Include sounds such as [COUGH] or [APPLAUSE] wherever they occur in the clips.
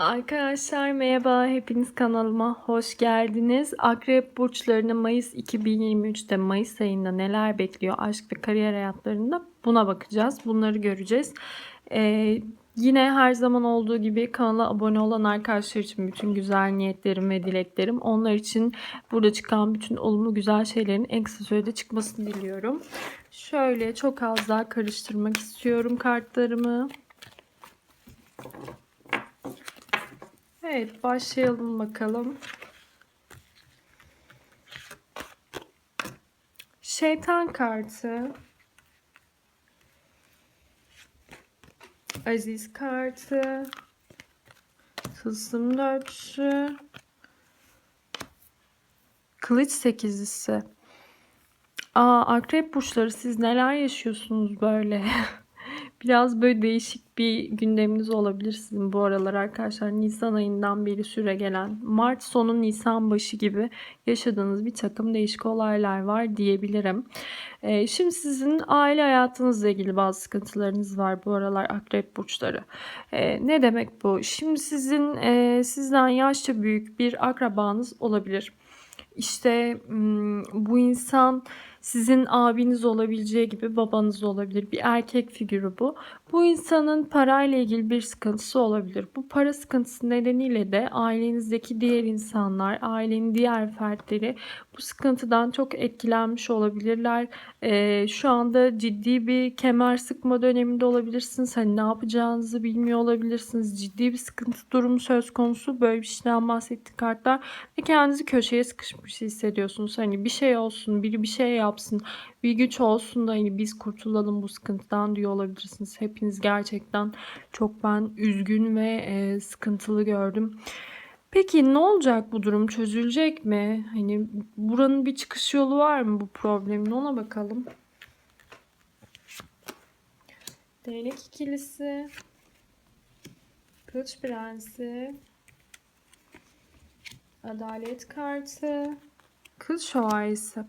Arkadaşlar merhaba, hepiniz kanalıma hoş geldiniz. Akrep burçlarını Mayıs 2023'te Mayıs ayında neler bekliyor aşk ve kariyer hayatlarında buna bakacağız. Bunları göreceğiz. Ee, yine her zaman olduğu gibi kanala abone olan arkadaşlar için bütün güzel niyetlerim ve dileklerim. Onlar için burada çıkan bütün olumlu güzel şeylerin en kısa sürede çıkmasını diliyorum. Şöyle çok az daha karıştırmak istiyorum kartlarımı. Evet başlayalım bakalım. Şeytan kartı. Aziz kartı. Tılsım dörtüsü. Kılıç sekizlisi. Aa, akrep burçları siz neler yaşıyorsunuz böyle? [LAUGHS] Biraz böyle değişik bir gündeminiz olabilir sizin bu aralar arkadaşlar. Nisan ayından beri süre gelen, Mart sonu Nisan başı gibi yaşadığınız bir takım değişik olaylar var diyebilirim. Ee, şimdi sizin aile hayatınızla ilgili bazı sıkıntılarınız var bu aralar akrep burçları. Ee, ne demek bu? Şimdi sizin e, sizden yaşça büyük bir akrabanız olabilir. İşte bu insan sizin abiniz olabileceği gibi babanız olabilir. Bir erkek figürü bu. Bu insanın parayla ilgili bir sıkıntısı olabilir. Bu para sıkıntısı nedeniyle de ailenizdeki diğer insanlar, ailenin diğer fertleri bu sıkıntıdan çok etkilenmiş olabilirler. Ee, şu anda ciddi bir kemer sıkma döneminde olabilirsiniz. Hani ne yapacağınızı bilmiyor olabilirsiniz. Ciddi bir sıkıntı durumu söz konusu. Böyle bir şeyden bahsettik kartlar. Ve kendinizi köşeye sıkışmış hissediyorsunuz. Hani bir şey olsun, biri bir şey yapsın, bir güç olsun da hani biz kurtulalım bu sıkıntıdan diyor olabilirsiniz. Hepiniz gerçekten çok ben üzgün ve e, sıkıntılı gördüm. Peki ne olacak bu durum? Çözülecek mi? Hani buranın bir çıkış yolu var mı bu problemin? Ona bakalım. Değnek ikilisi. Kılıç prensi. Adalet kartı. Kılıç şövalyesi.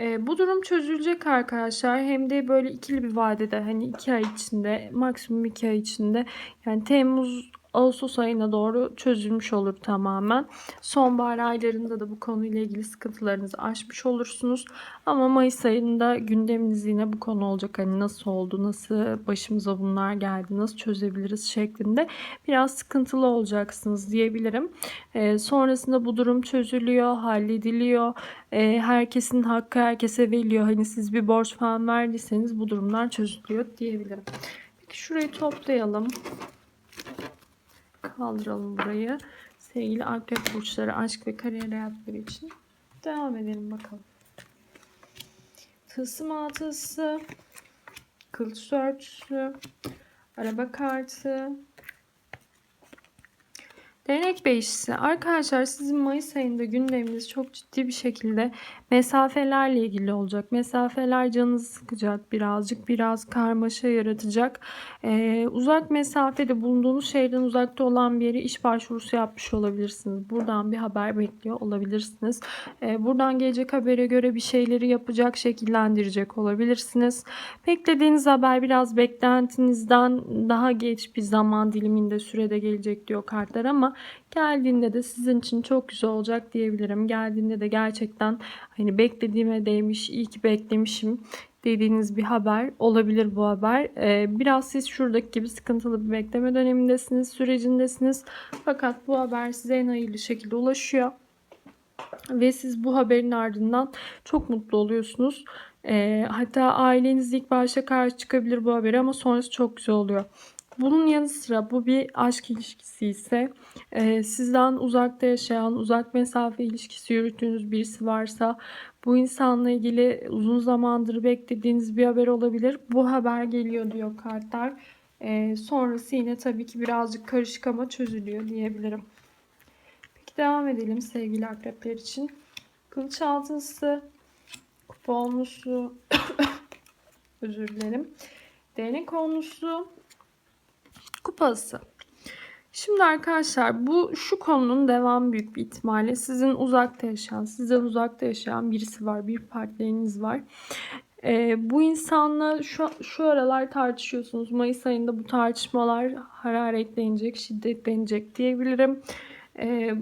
E, bu durum çözülecek arkadaşlar. Hem de böyle ikili bir vadede hani iki ay içinde maksimum iki ay içinde yani Temmuz Ağustos ayına doğru çözülmüş olur tamamen. Sonbahar aylarında da bu konuyla ilgili sıkıntılarınızı aşmış olursunuz. Ama Mayıs ayında gündeminiz yine bu konu olacak. Hani nasıl oldu, nasıl başımıza bunlar geldi, nasıl çözebiliriz şeklinde biraz sıkıntılı olacaksınız diyebilirim. Ee, sonrasında bu durum çözülüyor, hallediliyor. Ee, herkesin hakkı herkese veriliyor. Hani siz bir borç falan verdiyseniz bu durumlar çözülüyor diyebilirim. Peki şurayı toplayalım. Kaldıralım burayı. Sevgili akrep burçları aşk ve kariyer hayatları için devam edelim bakalım. Tılsım altısı, kılıç dörtüsü, araba kartı, Değnek beşisi. Arkadaşlar sizin Mayıs ayında gündeminiz çok ciddi bir şekilde mesafelerle ilgili olacak. Mesafeler canınızı sıkacak birazcık. Biraz karmaşa yaratacak. Ee, uzak mesafede bulunduğunuz şehirden uzakta olan bir yere iş başvurusu yapmış olabilirsiniz. Buradan bir haber bekliyor olabilirsiniz. Ee, buradan gelecek habere göre bir şeyleri yapacak, şekillendirecek olabilirsiniz. Beklediğiniz haber biraz beklentinizden daha geç bir zaman diliminde sürede gelecek diyor kartlar ama geldiğinde de sizin için çok güzel olacak diyebilirim. Geldiğinde de gerçekten hani beklediğime değmiş, iyi ki beklemişim dediğiniz bir haber olabilir bu haber. Ee, biraz siz şuradaki gibi sıkıntılı bir bekleme dönemindesiniz, sürecindesiniz. Fakat bu haber size en hayırlı şekilde ulaşıyor. Ve siz bu haberin ardından çok mutlu oluyorsunuz. E, hatta aileniz ilk başta karşı çıkabilir bu haberi ama sonrası çok güzel oluyor. Bunun yanı sıra bu bir aşk ilişkisi ise e, sizden uzakta yaşayan, uzak mesafe ilişkisi yürüttüğünüz birisi varsa bu insanla ilgili uzun zamandır beklediğiniz bir haber olabilir. Bu haber geliyor diyor kartlar. E, sonrası yine tabii ki birazcık karışık ama çözülüyor diyebilirim. Peki devam edelim sevgili akrepler için. Kılıç altısı, kupa olmuşu, [COUGHS] özür dilerim. Değnek olmuşu, kupası. Şimdi arkadaşlar bu şu konunun devam büyük bir ihtimalle sizin uzakta yaşayan, sizden uzakta yaşayan birisi var, bir partneriniz var. Ee, bu insanla şu, şu aralar tartışıyorsunuz. Mayıs ayında bu tartışmalar hararetlenecek, şiddetlenecek diyebilirim. Ee,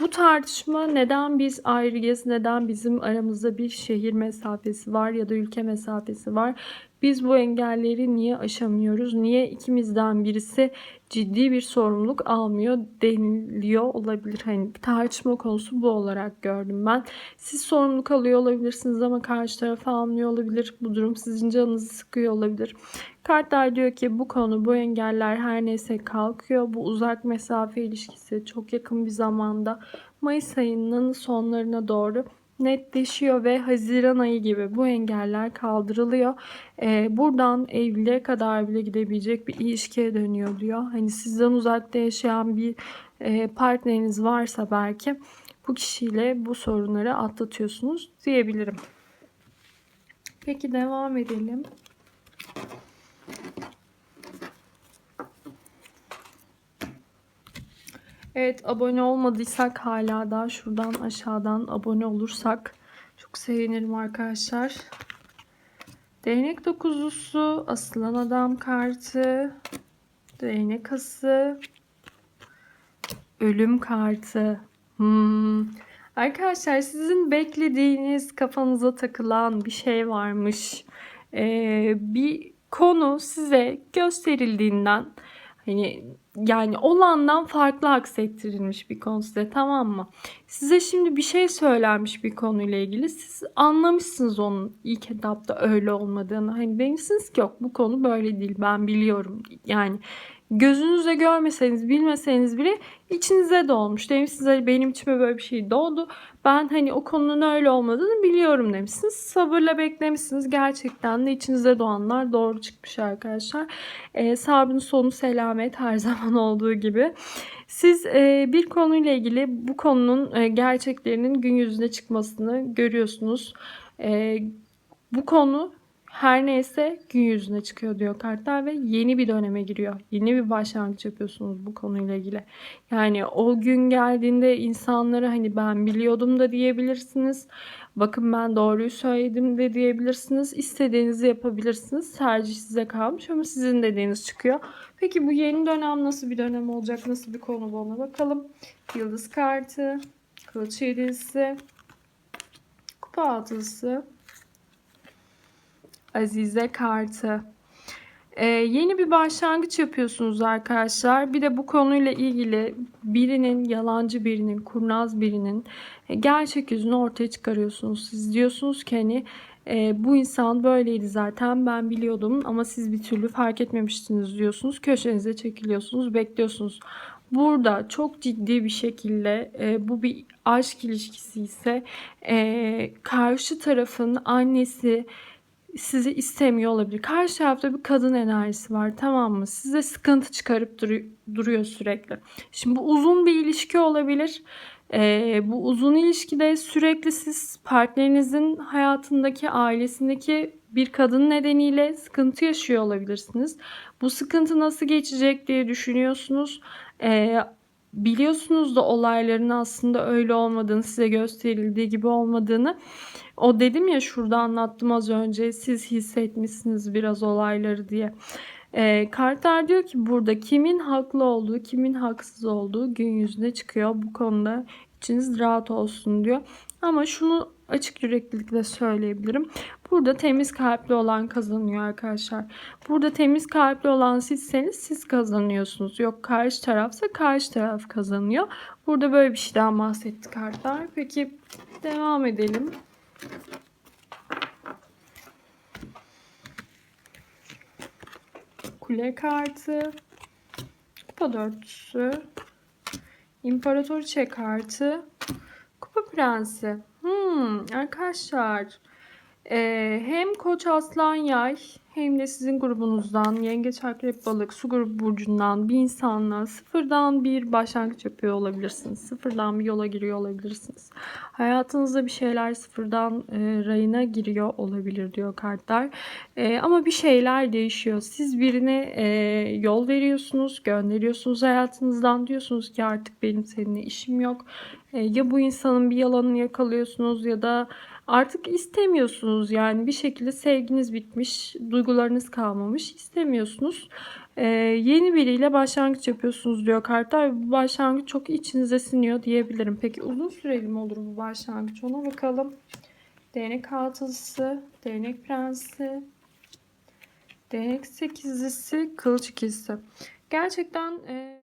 bu tartışma neden biz ayrıyız, neden bizim aramızda bir şehir mesafesi var ya da ülke mesafesi var? Biz bu engelleri niye aşamıyoruz? Niye ikimizden birisi ciddi bir sorumluluk almıyor deniliyor olabilir. Hani tartışma konusu bu olarak gördüm ben. Siz sorumluluk alıyor olabilirsiniz ama karşı taraf almıyor olabilir. Bu durum sizin canınızı sıkıyor olabilir. Kartlar diyor ki bu konu, bu engeller her neyse kalkıyor. Bu uzak mesafe ilişkisi çok yakın bir zamanda Mayıs ayının sonlarına doğru netleşiyor ve Haziran ayı gibi bu engeller kaldırılıyor. Ee, buradan evliliğe kadar bile gidebilecek bir ilişkiye dönüyor diyor. Hani sizden uzakta yaşayan bir e, partneriniz varsa belki bu kişiyle bu sorunları atlatıyorsunuz diyebilirim. Peki devam edelim. Evet abone olmadıysak hala da şuradan aşağıdan abone olursak çok sevinirim arkadaşlar. Değnek dokuzlusu, asılan adam kartı, değnek ası, ölüm kartı. Hmm. Arkadaşlar sizin beklediğiniz kafanıza takılan bir şey varmış. Ee, bir konu size gösterildiğinden Hani yani olandan farklı aksettirilmiş bir konu size tamam mı? Size şimdi bir şey söylenmiş bir konuyla ilgili. Siz anlamışsınız onun ilk etapta öyle olmadığını. Hani demişsiniz ki yok bu konu böyle değil ben biliyorum. Yani gözünüzle görmeseniz bilmeseniz bile içinize doğmuş. Demişsiniz benim içime böyle bir şey doğdu. Ben hani o konunun öyle olmadığını biliyorum demişsiniz. Sabırla beklemişsiniz. Gerçekten de içinizde doğanlar doğru çıkmış arkadaşlar. E, sabrın sonu selamet her [LAUGHS] zaman olduğu gibi. Siz e, bir konuyla ilgili bu konunun e, gerçeklerinin gün yüzüne çıkmasını görüyorsunuz. E, bu konu her neyse gün yüzüne çıkıyor diyor kartlar ve yeni bir döneme giriyor. Yeni bir başlangıç yapıyorsunuz bu konuyla ilgili. Yani o gün geldiğinde insanlara hani ben biliyordum da diyebilirsiniz. Bakın ben doğruyu söyledim de diyebilirsiniz. İstediğinizi yapabilirsiniz. Tercih size kalmış ama sizin dediğiniz çıkıyor. Peki bu yeni dönem nasıl bir dönem olacak? Nasıl bir konu bu ona bakalım. Yıldız kartı, kılıç yedisi, kupa altısı, Azize kartı. Ee, yeni bir başlangıç yapıyorsunuz arkadaşlar. Bir de bu konuyla ilgili birinin, yalancı birinin, kurnaz birinin e, gerçek yüzünü ortaya çıkarıyorsunuz. Siz diyorsunuz ki hani e, bu insan böyleydi zaten ben biliyordum ama siz bir türlü fark etmemiştiniz diyorsunuz. Köşenize çekiliyorsunuz, bekliyorsunuz. Burada çok ciddi bir şekilde e, bu bir aşk ilişkisi ise e, karşı tarafın annesi sizi istemiyor olabilir. Karşı tarafta bir kadın enerjisi var tamam mı? Size sıkıntı çıkarıp duru- duruyor sürekli. Şimdi bu uzun bir ilişki olabilir. Ee, bu uzun ilişkide sürekli siz partnerinizin hayatındaki, ailesindeki bir kadın nedeniyle sıkıntı yaşıyor olabilirsiniz. Bu sıkıntı nasıl geçecek diye düşünüyorsunuz. Ee, biliyorsunuz da olayların aslında öyle olmadığını, size gösterildiği gibi olmadığını. O dedim ya şurada anlattım az önce siz hissetmişsiniz biraz olayları diye. E, kartlar diyor ki burada kimin haklı olduğu, kimin haksız olduğu gün yüzüne çıkıyor. Bu konuda içiniz rahat olsun diyor. Ama şunu açık yüreklilikle söyleyebilirim. Burada temiz kalpli olan kazanıyor arkadaşlar. Burada temiz kalpli olan sizseniz siz kazanıyorsunuz. Yok karşı tarafsa karşı taraf kazanıyor. Burada böyle bir şeyden bahsetti kartlar. Peki devam edelim. Kule kartı. Kupa dörtlüsü. İmparatoriçe kartı. Kupa prensi. Hmm, arkadaşlar. Ee, hem koç aslan yay hem de sizin grubunuzdan yengeç akrep balık su grubu burcundan bir insanla sıfırdan bir başlangıç yapıyor olabilirsiniz. Sıfırdan bir yola giriyor olabilirsiniz. Hayatınızda bir şeyler sıfırdan e, rayına giriyor olabilir diyor kartlar. E, ama bir şeyler değişiyor. Siz birine e, yol veriyorsunuz, gönderiyorsunuz hayatınızdan diyorsunuz ki artık benim seninle işim yok. E, ya bu insanın bir yalanını yakalıyorsunuz ya da Artık istemiyorsunuz yani bir şekilde sevginiz bitmiş, duygularınız kalmamış, istemiyorsunuz. Ee, yeni biriyle başlangıç yapıyorsunuz diyor kartlar. Bu başlangıç çok içinize siniyor diyebilirim. Peki uzun süreli mi olur bu başlangıç? Ona bakalım. Değnek altılısı, değnek prensi, değnek sekizlisi, kılıç ikilisi. Gerçekten e,